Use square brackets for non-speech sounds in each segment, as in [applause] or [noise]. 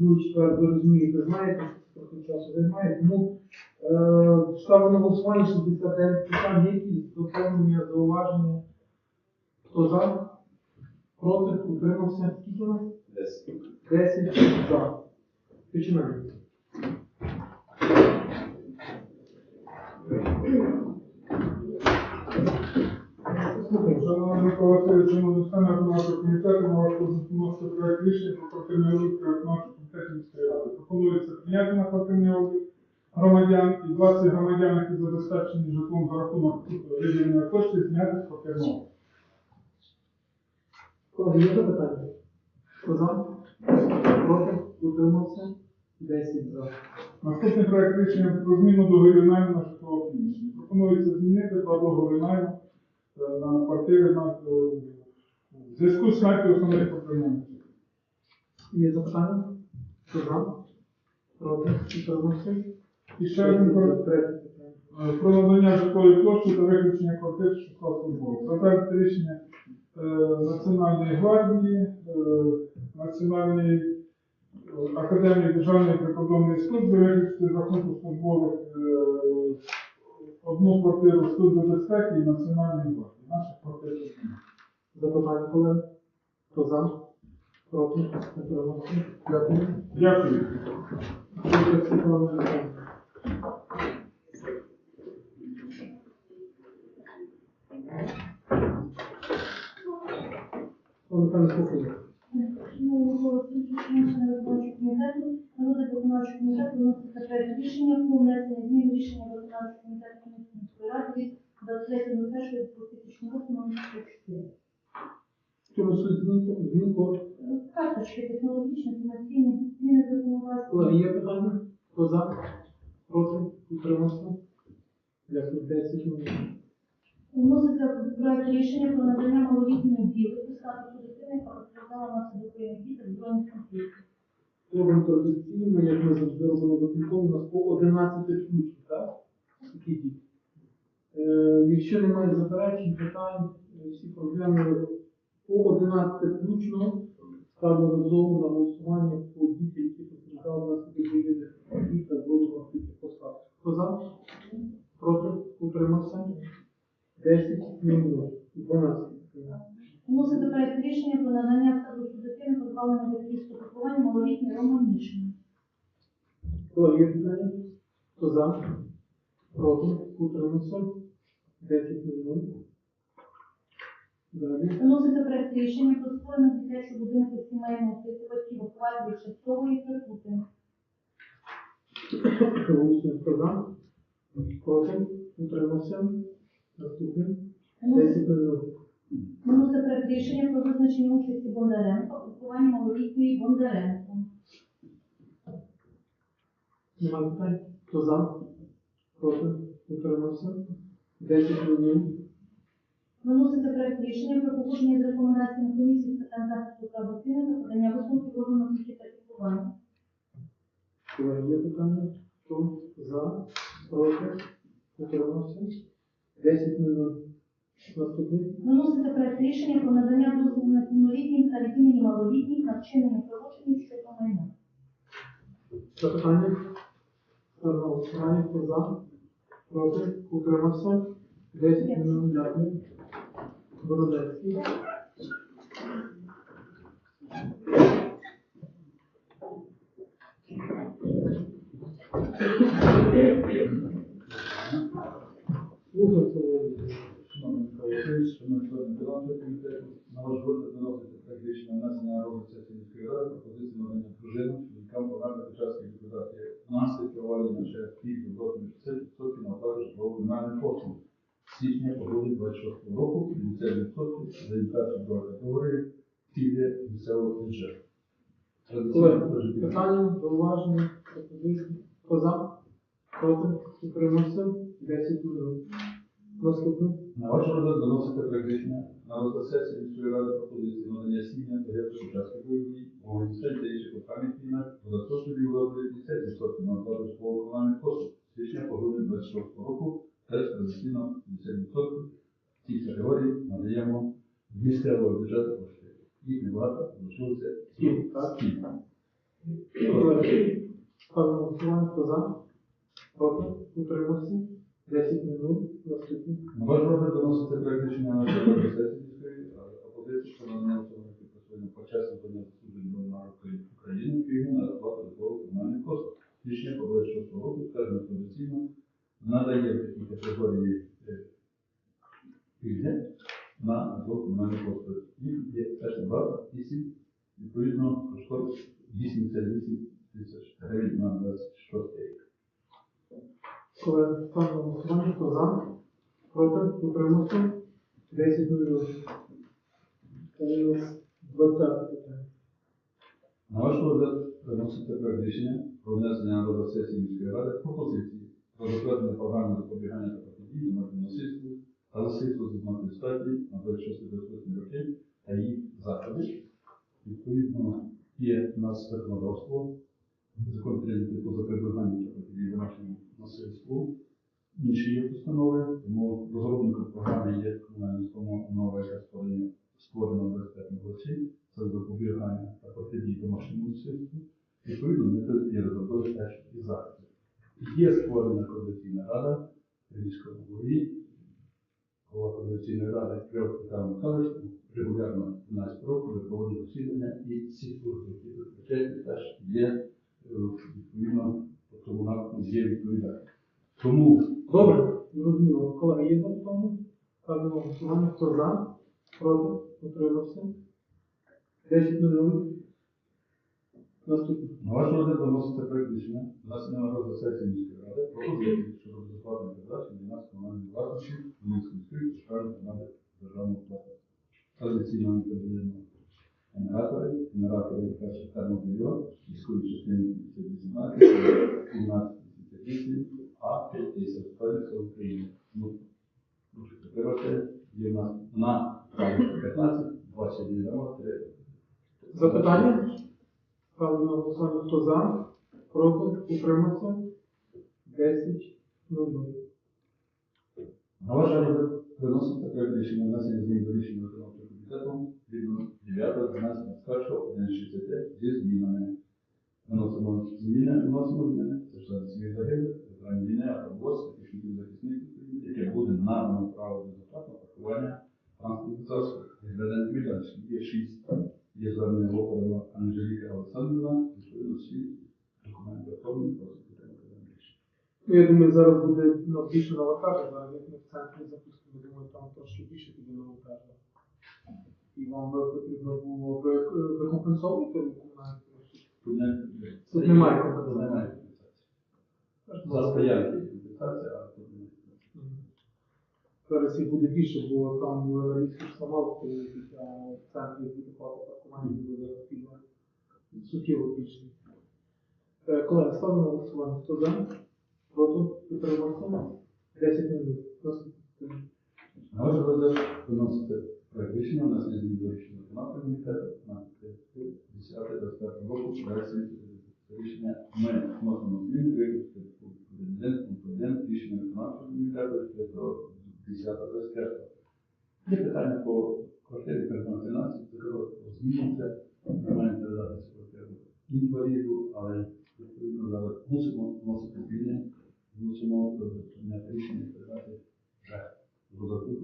другий четвер, ви розумієте, знаєте, трохи часу займає, тому е, ставлю на голосування 69 питань, є якісь доповнення, зауваження. Хто за? Проти? Утримався? Скільки нас? Десять. 10 за. Починаємо. Шановні члени виконавчого комітету, на ваш вносити проект рішення про квартирний облік виконавчого комітету міської ради. Пропонується прийняти на квартирний облік громадян і 20 громадян, які забезпечені житлом за рахунок виділення коштів, зняти з квартирного. обліку. Колеги, є запитання? Хто за? Проти? Утримався? 10 за. Наступний проект рішення про зміну договорів найму на житлове приміщення. Пропонується змінити два договори найму на квартири на е, в зв'язку з смертю основних потребувань. Є запитання? Хто за? Проти? Утримався? І ще один проект. Е, про надання житлової площі та виключення квартир школа службових. Затвердити рішення е, Національної гвардії, е, Національної академії Державної прикордонної служби виключити з рахунку службових одну квартиру Служби безпеки і Національної гвардії. Наших квартир немає. Запитання, колеги? Хто за? Проти? Дякую. Дякую. Рішення про внесення змін рішення виконавчого комітету міської ради від 23.01.2000 року номер 44. В чому змін? Змін код. Карточки технологічні, інформаційні, зміни законодавства. Колеги, є питання? Хто за? Проти? Утримався? 10 хвилин. Вноситься проект рішення про надання малолітньої у статусу дитини, яка постраждала внаслідок воєнних дій та збройних конфліктів. Робимо традиційно, як ми завжди робимо виконком, у нас по 11 ключів, так? Такі діти. Е, якщо немає заперечень, питань, е, всі проблеми по 11 включно ставлю разом на голосування по дітей, які постраждали внаслідок воєнних дій та збройних конфліктів по статусу. Хто за? Проти? Утримався? 10 минут. 12. Вноситься проект рішення про надання статусу дитини, позбавленої батьківського піклування малолітньої Рома Мішини. Хто є питання? Хто за? Проти? Утримався? 10 минут. Вноситься проект рішення про створення дитячого будинку сімейного типу батьків вихователів Шевцової прикути. Голосуємо. Хто за? Проти? Утримався? Наступний. 10 минут. Вноситься проект рішення про визначення участі Бондаренка у вихованні малолітньої Бондаренко. Немає питань? Хто за? Проти? Утримався? 10 минут. Виноситься проект рішення про погодження з рекомендаціями комісії з питань захисту прав дитини та подання висновків органу освіти та піклування. Колеги, є питання? Хто за? Проти? Утримався? 10 минут. Наступний. Виноситься проект рішення про надання дозволу неповнолітнім та від імені малолітніх на вчинення правочинів щодо майна. Запитання? Ставлю на голосування. Хто за? Проти? Утримався? 10 минут. Дякую. Бородецький. Слухайте, Шановний Михайло шановні члени виконавчого комітету, на ваш розгляд виноситься проект внесення на розгляд сесії міської ради пропозиції надання дружинам, чоловікам померли під час ліквідації наслідків аварії на ЧАЕС Київ до 60% на оплату житлово-комунальних послуг. З січня по грудень 26 року 50% за другої категорії філія місцевого бюджету. Традиційно Колеги, питання, зауваження, пропозиції. Хто за? Проти? Утримався? 10 минут. Наступний. На ваш розгляд доносите проект рішення на розгляд сесії міської ради пропозиції надання сім'ям загиблих учасників бойових дій, Овочистень та інших локальних війнах додаткові розгляд 50% на оплату житлово-комунальних послуг з січня по грудень 26 року теж традиційно 50% цій категорії надаємо місцевого бюджету кошти. Їх небагато, залишилося Сім, так? сім. на голосування, хто за? Проти? Утримався? 10 минут. Наступний. На ваш розгляд доноситься проект рішення на черговій сесії міської ради. Пропозиція щодо надання особливих підписання почесного звання заслуженого громадянина України пільги на оплату житлових комунальних послуг. Рішення по 26 року скажімо традиційно надає такі категорії е, пільги на комунальні послуги. Їх є теж небагато, 8, відповідно, коштує 88 тисяч гривень на 26 рік. Колеги, ставимо на голосування, хто за? Проти? Утримався? 10 минут. Це у нас 20 питання. На ваш розгляд виноситься проект рішення про внесення на розгляд сесії міської ради пропозиції про затвердження програми запобігання та протидії домашньому насильству насильству з однакою статі на 26-28 роки та їх заходи. Відповідно, є у нас законодавство, закон прийнятий по запобіганню та протидії насильству, інші є постанови, тому розробником програми є комунальна установа, яка створена створена в 25 році це запобігання та протидії домашньому насильству. Відповідно, ми тут і розробили теж і заходи. Є створена координаційна рада при голові. Голова координаційної ради Кривов Петро Михайлович регулярно 15 років проводить засідання і всі служби, які причетні, теж є е, відповідно, по тому напрямку є відповідальність. Тому Добре, зрозуміло. Колеги, є запитання? Ставимо на голосування, хто за? Проти? Утримався? 10 минут. Наступний. На ваш розгляд виноситься проект рішення внесення розгляд сесії міської ради пропозиції щодо безоплатної передачі нас комунальної власності Хмельницької міської державної команди державного власності. Традиційно ми передаємо генератори, генератори перших термобільйон, військової частини 18, 17, 58, а 50 Збройних сил України. Ну, Прошу підтримати, є в нас на 15, 20 3. Запитання? Ставимо на голосування, хто за? Проти? Утримався? 10 минут. На ваш розгляд проект рішення внесення змін до рішення виконавчого комітету відно 9 12 1 165 зі змінами. Виносимо зміни, вносимо зміни, це член сім'ї загиблих, ветеранів війни, ВОЗ, захисників захисників, яке буде надано право на безоплатне паркування транспортних засобів. Відведення майданчиків є 6. Думаю, зараз буде ну, більше навантаження, як ми в центрі запустимо, думаю, там трошки більше буде навантаження. І вам потрібно було, ви, ви компенсовуєте комунальні? Тут немає компенсації. немає компенсації. Компенсація, а тут немає. Зараз їх буде більше, бо там ж сама стоїть, а в центрі буде плата паркування буде зараз. Суттєво більше. Е, Колеги, ставимо на голосування. Хто за? Проти? Утримався? 10 минут. На ваш розгляд виносите проект рішення внесення змін до виконавчого комітету на 10-25 року версії рішення ми вносимо зміни виключити президент, пункт 1 рішення виконавчого комітету до 10-25. Є питання по квартирі передматинації, зміниться, ми маємо передати цю квартиру інваліду, але відповідно зараз мусимо вносити зміни, не само да не решим предати вже додатково,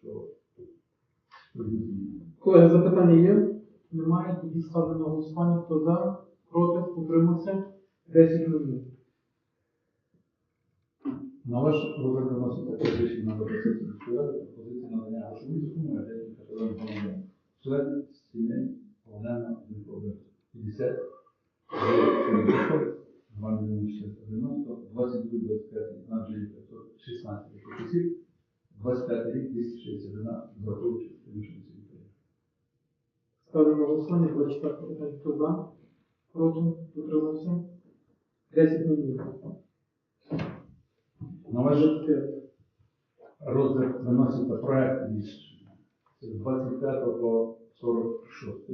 що Колеги, запитання є? Немає, тоді ставлю на голосування. Хто за, проти, утримався? 10 хвилин. На ваш розгляд виноситься позиція на пропозицію розпорядку, пропозиція надання грошової суми, а деякі категорії громадян. Член сімей, громадян, 50, 70, 1490, 22-25 Анджелі 516 корпусів, 25 рік 261 враховуючи сполучені України. Ставлю на голосування 24 питання. Хто за? Проти? Утримався? 10 минут. Належить розгляд виноситься проект рішення з 25 по 46.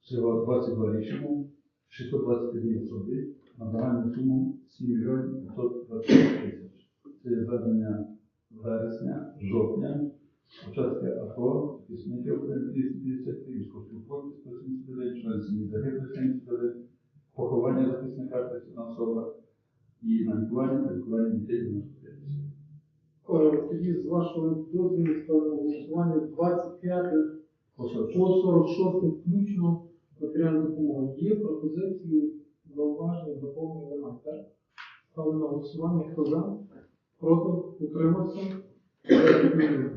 Всього 22 рішення, 625 днів на загальну суму 7 мільйонів 520 тисяч. Це є звернення вересня, жовтня, початки АТО, України 253, військовослужбовці 179, члени сім'ї загиблих 79, особа і на лікування та лікування дітей 95 осіб. Тоді з вашого дозволу ставимо голосування 25 Посадчик. по 46 включно матеріальна допомога. Є пропозиції, зауваження, доповнення немає, так? Ставлю на голосування. Хто за? Проти? Утримався?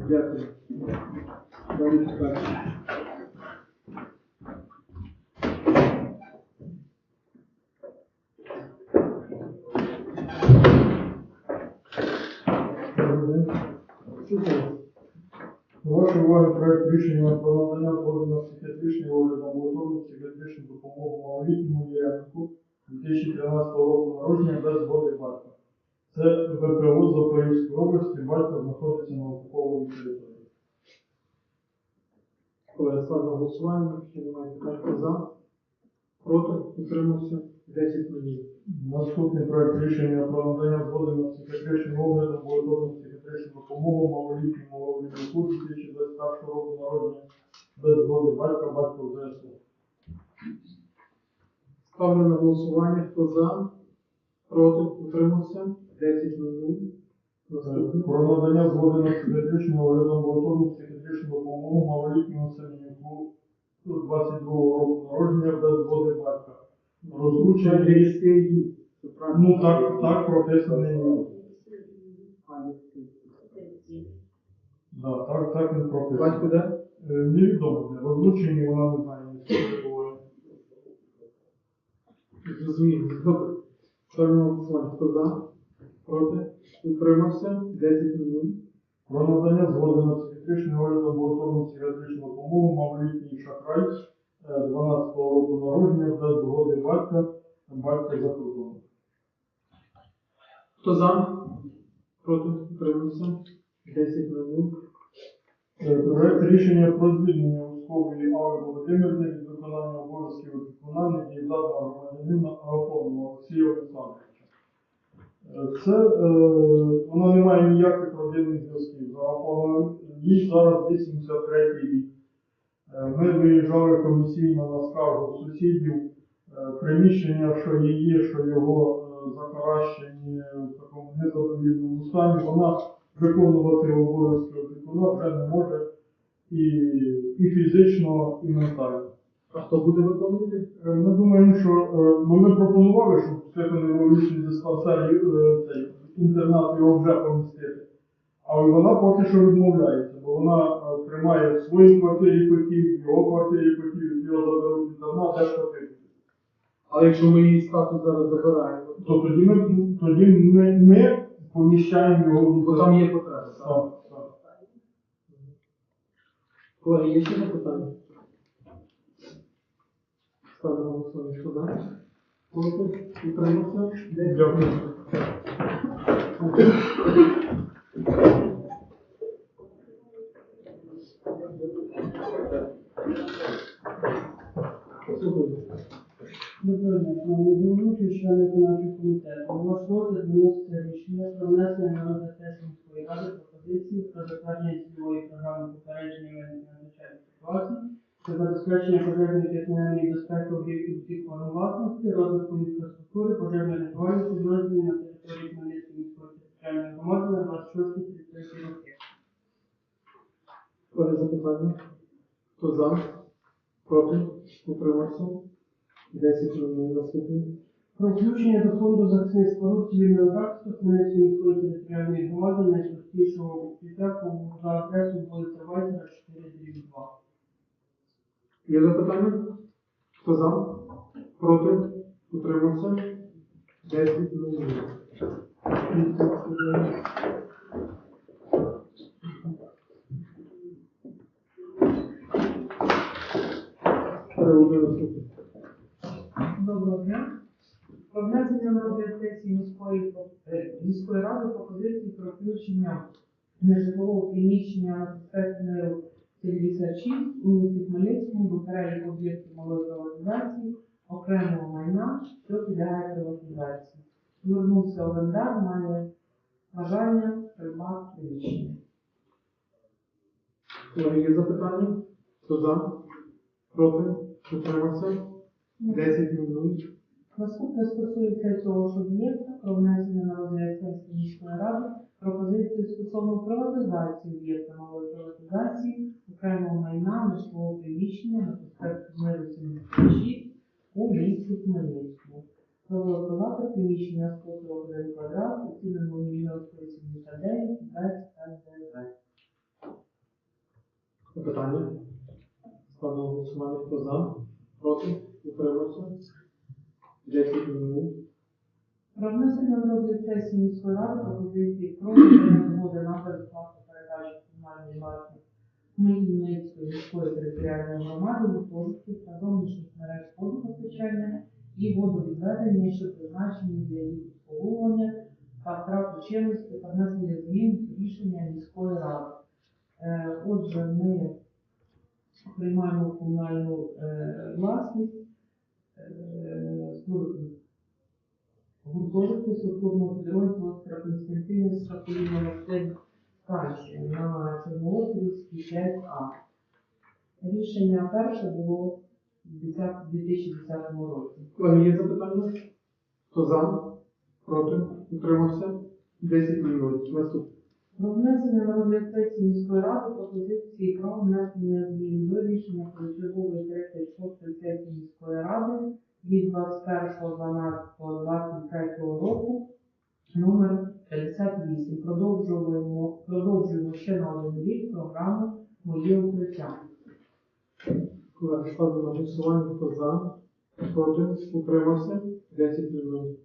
Дякую. Далі чекаю. Слухаю. До вашої проект рішення про надання згоди на психіатричний огляд амбулаторну психіатричну допомогу малолітньому Єренку 2013 року народження без згоди батька. Це ВПО Запорізької області, батько знаходиться на окупованій території. Колеги, ставлю на голосування. Ще немає питань. Хто за? Проти? Утримався? 10 минут. Наступний проект рішення про надання згоди на психіатричний огляд амбулаторну психіатричну допомогу малолітньому малолітньому 2021 року народження без згоди батька, батько ЗСУ. Ставлю на голосування. Хто за? Проти? Утримався? 10 минут. Про надання згоди на психіатричну огляд амбулаторну психіатричну допомогу малолітньому Семенюку 22 року народження без згоди батька. Це правильно? Ну так, так прописаний. Да, так, так не прописано. Батько де? Е, Невідомо, де розлучені, вона не знає. Зрозуміло. Добре. Ставлю на голосування. Хто за? Проти? Утримався? 10 минут. Про надання згоди на психіатричний огляд амбулаторну психіатричну допомогу малолітній шахрай е, 12 року народження без згоди батька, батька за кордоном. Хто за? Проти? Утримався? 10 минут. Е, Проект рішення про звільнення Ускової Ави Володимирівни від виконання обов'язків опікуна недієздатного громадянина Агафонова Олексія Олександровича. Е, Це е, вона не має ніяких родинних зв'язків. Їй зараз 83 рік. Е, Ми виїжджали комісійно на скаргу сусідів. Приміщення, що її, що його захаращені в такому незадовільному стані, вона виконувати обов'язки опікуна вже не може і, і фізично, і ментально. А хто буде виконувати? Е, Ми думаємо, що е, ну, ми пропонували, щоб психоневрологічний диспансер е, цей інтернат його вже помістити. Але вона поки що відмовляється, бо вона тримає в своїй квартирі котів, в його квартирі котів, його заберуть інтернат, теж котів. Але якщо ми її статус зараз забираємо, То тоді ми, тоді ми, ми поміщаємо його в бо там є потреба. так? Так, так. Колеги, є ще запитання? Ставлю голосування. Хто за? Проти? Утримався? Дякую. Доброго дня, шановні головуючі, члени виконавчого комітету. На ваш розгляд виноситься рішення про внесення на розгляд міської ради пропозиції про затвердження цільової програми попередження надзвичайних ситуацій та забезпечення пожежної комунальної безпеки об'єктів всіх форм власності, розвитку інфраструктури, пожежної рятувальності, зведення на території Хмельницької міської територіальної громади на 26-33 роки. Колеги, запитання? Хто за? Проти? Утримався? 10 минут наступний. Про включення до фонду захисних споруд цивільного захисту Хмельницької міської територіальної громади найпростішого укриття за адресою вулиця Вайцера 4 2. Є запитання? Хто за? Проти? Утримався? 10 минут. Доброго дня. Про внесення на розгляд сесії міської, е, міської ради пропозиції про включення нежитлового приміщення на 76 у місті Хмельницькому до переліку об'єктів малої приватизації окремого майна, що підлягає приватизації. Звернувся орендар, має бажання придбати приміщення. Колеги, є запитання? Хто за? Проти? Утримався? 10 минут. Наступне стосується цього ж об'єкта про внесення на розгляд сесії міської ради пропозиції стосовно приватизації об'єкта малої приватизації окремого майна нежитлового приміщення на проспекту Миру 76 у місті Хмельницькому. Проголосувати приміщення 141 квадрат, оцінено 1 мільйон 179 без ПДВ. Питання? Ставлю голосування. Хто за? Проти? Утримався? 10 минут. Про внесення на розгляд сесії міської ради пропозиції про згоди на безоплатну передачу комунальної власності Хмельницької міської територіальної громади гуртожитків та зовнішніх мереж водопостачання і водовідведення, що призначені для їх обслуговування та втрату чинності та внесення змін рішення міської ради. Е, Отже, ми приймаємо комунальну е, власність. е, гуртожитку структурного підрозділу Староконстантинівська коліна Станція на Чорноострівській 5А. Рішення перше було в 10 2010 році. Колеги, є запитання? Хто за? Проти? Утримався? 10 минут. Наступне. Про внесення на розгляд сесії міської ради пропозиції про внесення змін до рішення про чергової 36 Зараз ставлю на голосування, хто за, проти, утримався, 10 людей.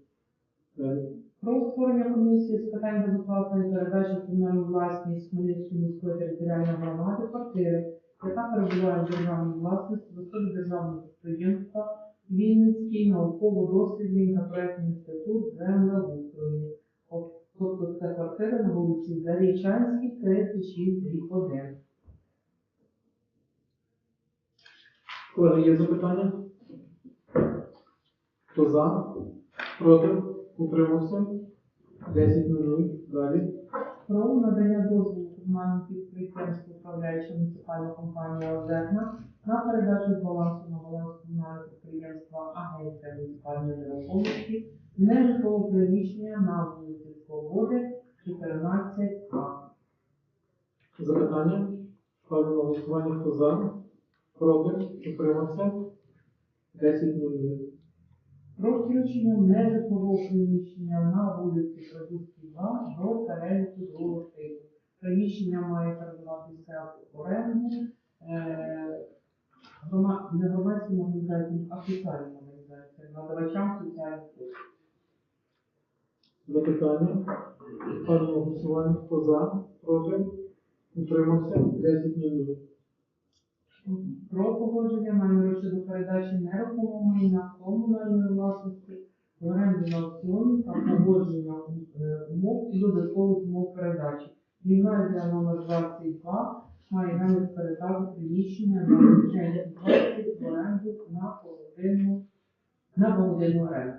Про створення комісії з питань безоплатної передачі комунальну власність Хмельницької міської територіальної громади квартири, яка перебуває в державній власності в особі державного підприємства Вінницький науково-дослідний та проєктний інститут землеустрою. Тобто це квартира на вулиці Зарічанській, 36, 1. В кого є запитання? Хто за? Проти? Утримався? 10 минут. Далі. Про надання дозволу комунальним підприємству управляюча муніципальна компанія «Озерна» на передачу балансу на баланс комунального підприємства Агенція муніципальної нерухомості нежитлового приміщення на вулиці Свободи 14А. Запитання? Ставлю на голосування. Хто за? Проти? Утримався? 10 минут. Про включення нежитлового приміщення на вулиці Прибузькій 2 до переліку другого типу. Приміщення має передаватися в оренду не громадським організаціям, а соціальним організаціям, надавачам соціальних послуг. Запитання? Ставлю голосування. Хто за? Проти? Утримався? 10 минут. Про погодження наміру щодо передачі нерухомого майна комунальної власності в оренду на аукціоні та погодження е, умов і додаткових умов передачі. Гімназія номер 22 має намір передати приміщення на бюджеті 20 в оренду на погодинну на погодинну оренду.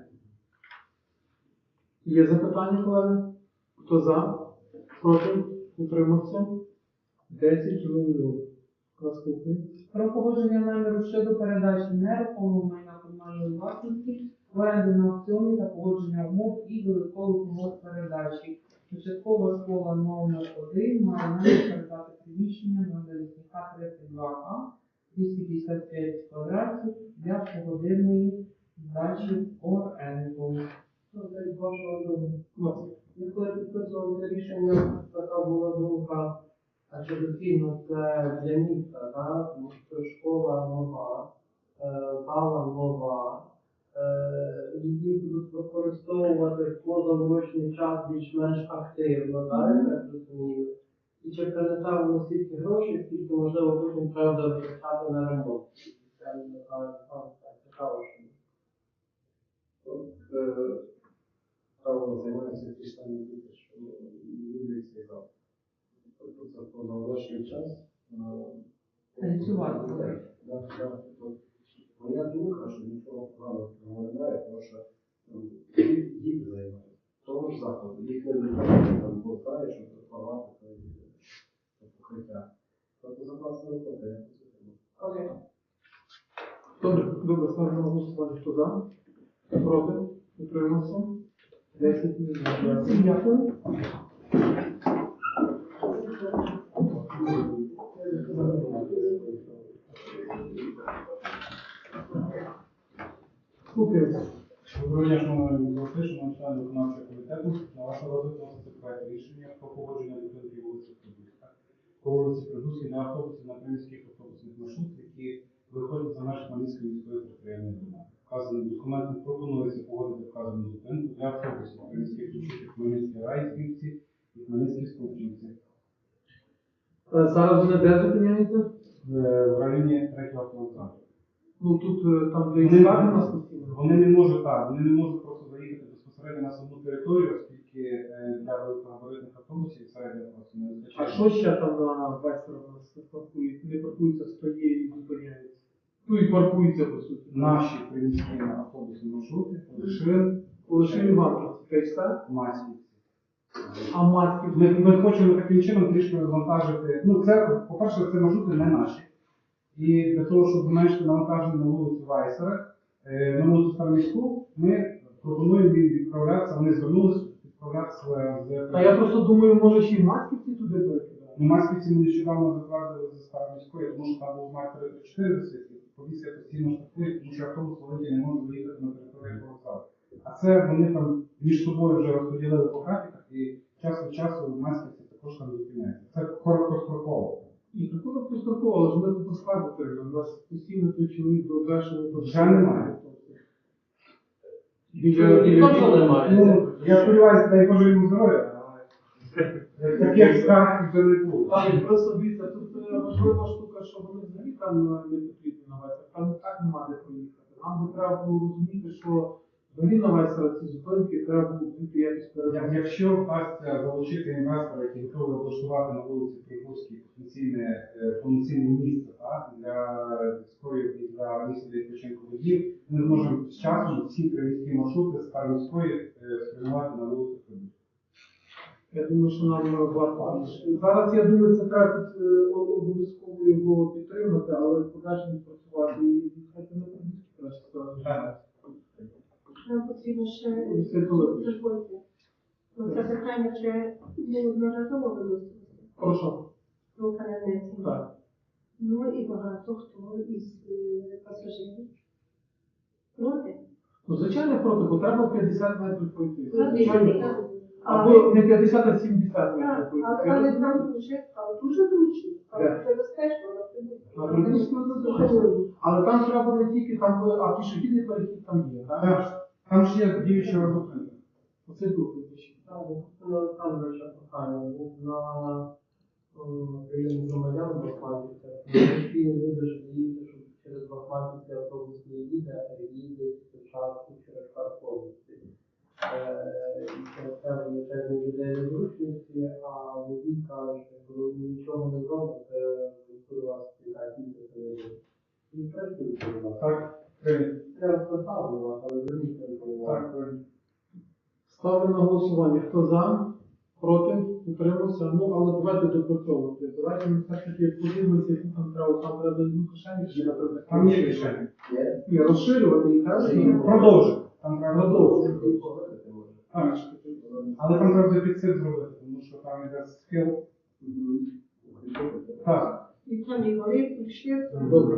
Є запитання, колеги? Хто за? Проти? Утримався? 10 минут. Про погодження наміру щодо передачі нерухомого майна комунальної власності в оренду на аукціоні та погодження умов і додаткових умов передачі. Початкова школа номер 1 має намір передати приміщення на Залізняка 32А 255 квадратів для погодинної здачі оренду. З вашого доmu. Ну, підписували рішення, така була думка, а чи доцільно це для міста, так? Тому що школа нова, е, зала нова, е, її будуть використовувати в позаурочний час більш-менш активно, так, я так розумію. І чи принесе воно стільки грошей, скільки можливо потім треба буде на ремонт. Це не цікаво, що. Займаються ті ж самі діти, що і зал. Це позаурочний час. Так. Тобто Моя думка, що нічого поганого немає, тому що діти займаються. Того ж закладу, їх не виходить, там бо знає, що тротуарати, то покриття. Тобто запаси не буде, я по Добре, добре, ставлю на голосування. Хто за? Проти? Утримався? 10 минут. Дякую. Доброго дня, шановні гості, шановні члени виконавчого комітету. На ваш розгляд вноситься проект рішення про погодження будинків вулиці Прибузька. По вулиці Прибузькій для автобусів на приміських автобусних маршрутах, які виходять за межі Хмельницької міської територіальної громади. Вказаним документом пропонується погодити вказану зупинку для автобусів приміських маршрутів Хмельницькій Райськівці і Хмельницькій Скупчинці Зараз вони де зупиняються? в районі. Ну тут е, там, де Вони- нас постійно. Вони не можуть так, вони не можуть просто заїхати безпосередньо на саму територію, оскільки е, для великогабаритних автобусів середнього класу не А що ще там на вестеру у нас паркують? Не паркуються, стоє і зупиняються. Ну і паркуються, по суті. Наші приміські автобусні маршрути Лишин, Лише Іванківці, та й все. А матки Ми, ми хочемо таким чином трішки розвантажити. Ну, це, по-перше, це маршрути не наші. І для того, щоб зменшити навантаження на вулицю Вайсера, е, на вулицю Староміську, ми пропонуємо їм відправлятися, вони звернулися відправлятися з Та я просто думаю, може ще й матківці туди перекидати. Ну, Масківці ми нещодавно затвердили за староміською, тому що там був знак 34 висить, і поліція постійно штрафує, тому що автобус великий не може виїхати на територію вокзалу. А це вони там між собою вже розподілили по графіках, і час від часу масківці також там зупиняються. Це короткостроково. І такого поступово, але ж ми тут поскарбити. У нас постійно той чоловік до обвершений Вже немає. Біля, біля, Ну, я сподіваюся, дай Боже йому здоров'я, але [laughs] таких скарг вже не було. Так, просто дивіться, тут е, важлива штука, що вони взагалі там е, не потрібні на весер. Там і так нема де проїхати. Нам би треба було розуміти, що на весера ці зупинки треба бути якось Як- передати. Якщо вдасться залучити інвестора, який готовий облаштувати на вулиці Прибузькій потенційне е, повноцінне місце так, для військових і для місця відпочинку водіїв, ми зможемо з часом всі приміські маршрути з Старміської е, спрямувати на вулицю Прибузьку. Я думаю, що нам е, варто. Зараз я думаю, це треба е, обов'язково його підтримати, але подальше працювати і це не краще. Нам потрібно ще Це коли? Ну, Це питання вже неодноразово виносилося Прошу. про перенесення. Так. Ну і багато хто із е, пасажирів проти. Ну, звичайно, проти, бо треба 50 метрів пройти. Звичайно. Або не 50, а 70 метрів пройти. але, але там дуже, там дуже зручно, там Де? безпечно. На Прибузькій однозначно. Але там треба не тільки там, а пішохідний перехід там є, так? Там ж є діюча зупинка. Оце пішохідний. Ну, там ще був на прийом громадян Бахматівця. Ті люди ж їдуть, що через Бахматівця автобус не їде, а їде через Харковці. Е, І через це величезні людей незручності, а водій каже, що ви нічого не зробите, коли вас питають, це не буде. І. Так, Так. Ставлю на голосування. Хто за? Проти? Утримався? Ну, але давайте допрацьовувати. Давайте ми все ж таки подивимося, які там треба. Там треба за кишені, чи, наприклад, Там є рішення. Є? Ні, розширювати і і- Продовжуй. Там треба Продовжуй. Так, але там треба дефіцит зробити, тому що там йде схил. Так. І там і ще. Добре.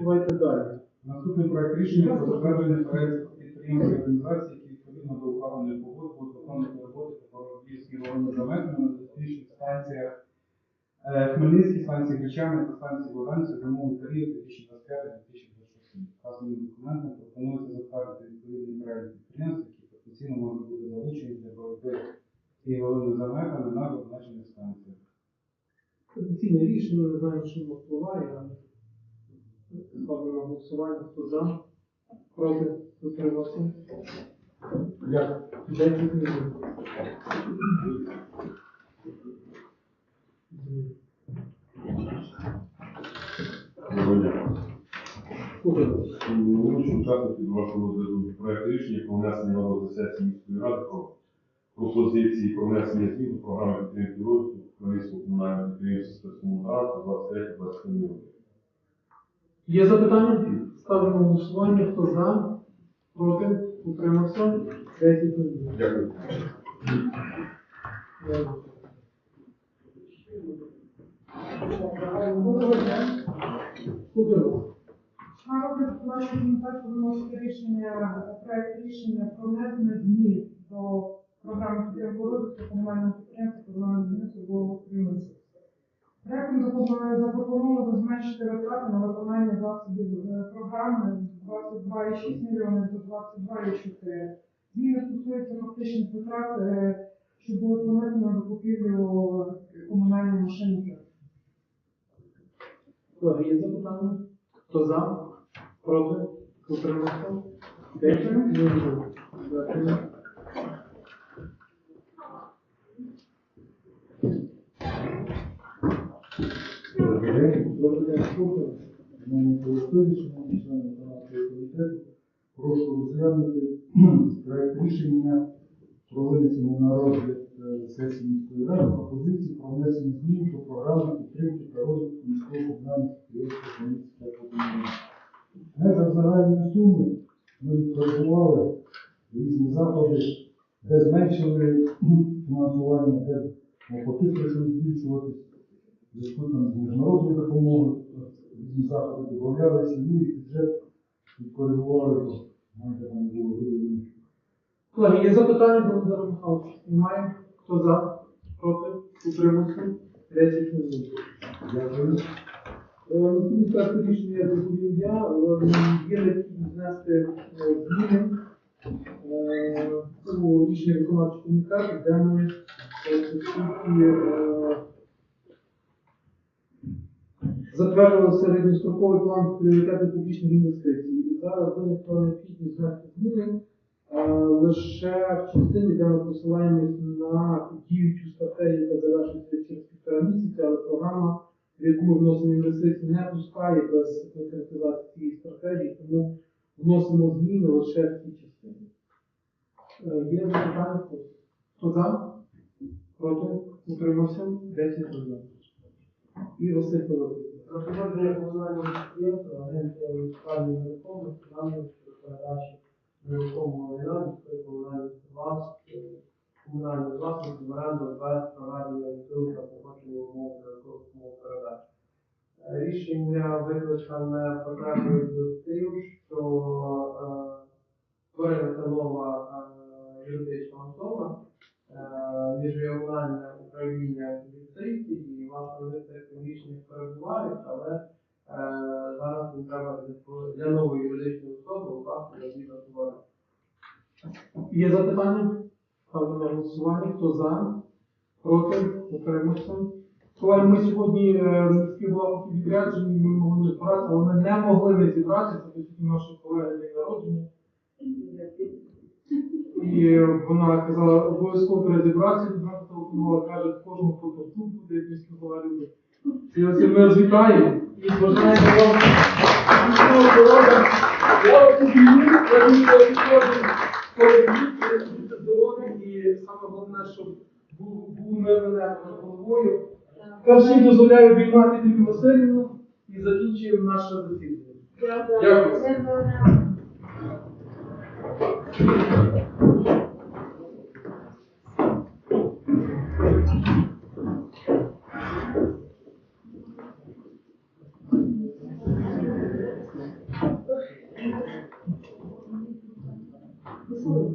Давайте далі. Наступний проект рішення про затвердження переліку підприємств і які відповідно до укладених угод будуть виконувати роботи по боротьбі з заметами на дослідчих станціях е, Хмельницькій, станції Гречани та станції Богданці за зимовий період 2025-2026. Вказаним документом пропонується затвердити відповідний перелік підприємств, які потенційно можуть бути залучені для боротьби з гіловими заметами на зазначених станціях. Потенційне рішення, не знаю, що впливає, але ставлю на голосування. Хто за? Проти? Утримався? Дякую. Дякую. Минулого учасники до вашого розгляду проект рішення про внесення на розгляд сесії міської ради про пропозиції про внесення змін до програми підтримки розвитку Хмельницького комунального підприємства спецкомунтранспорту 23-27 роки. Є запитання? Ставлю на голосування. Хто за? Проти? Утримався? 10 людей. Дякую. Доброго дня. На розгляд комітету виносить рішення, проект рішення про внесення змін до програми підтримки розвитку комунального підприємства комунального будівництва було прийняти. Проектом запропоновано- зменшити витрати на виконання засобів е, програми з 22,6 мільйонів до 22,4. Зміни стосуються фактичних витрат, е, що були понесені на закупівлю комунальної машини. Є запитання? Хто за? Проти? Утримався? Дякую. Дякую. Добрий день. Слухаю. Шановні колеги, шановні члени виконавчого комітету, прошу розглянути [clears throat] проект рішення про винесення на розгляд е, сесії міської ради пропозиції про внесення змін до програми підтримки та розвитку міського комунального підприємства Хмельницького теплокомуненерго. В межах загальної суми ми відкоригували різні заходи, де зменшили [clears throat] фінансування, де навпаки прийшли збільшуватись зв'язку там з міжнародною допомогою, різні заходи додавалися, ну і бюджет відкоригували, нам там не було виділено. Колеги, є запитання до Володимира Михайловича? Немає? Хто за? Проти? Утримався? 10 хвилин. Дякую. Е, Наступний рішення я доповів я. Е, Є необхідність внести е, зміни у рішення виконавчого комітету, де ми оскільки, е, середньостроковий план пріоритетів публічних інвестицій. І зараз виникла необхідність внести зміни лише в частині, де ми посилаємось на діючу стратегію, яка завершується через півтора місяця, але програма в яку ми вносимо інвестиції, не пускає без конкретизації цієї стратегії, тому вносимо зміни лише в цій частині. Е, Є запитання? Хто за? Проти? Утримався? 10 за. І Василь Пилипович. Запровадження комунального підприємства, агенція муніципальної нерухомості, нам передачі нерухомого майна, міської комунальної власності, комунальної власності в оренду без проведення відбору та погодження умов умов передачі. Е, Рішення викликане потребою тим, що е, нова е, юридична особа, е, міжрегіональне управління юстиції, вони це рішення перебувають, але е, зараз їм треба для- нової юридичної особи укласти нові договори. Є запитання? Ставлю на голосування. Хто за? Проти? Утримався? Колеги, ми сьогодні е, була у відрядженні, ми могли не збиратися, але ми не могли не зібратися, що наші колеги день народження. І вона казала, обов'язково треба зранку телефонувала, каже, кожному хто тут буде, як міські голова люди. І ось ми вас вітаємо і бажаємо вам міцного здоров'я. Я вас люблю, я думаю, кожен буде здоровий і саме головне, щоб був, був мирний над головою. Перший дозволяю обіймати Лілію Васильівну і закінчуємо наше засідання. Дякую. Дякую.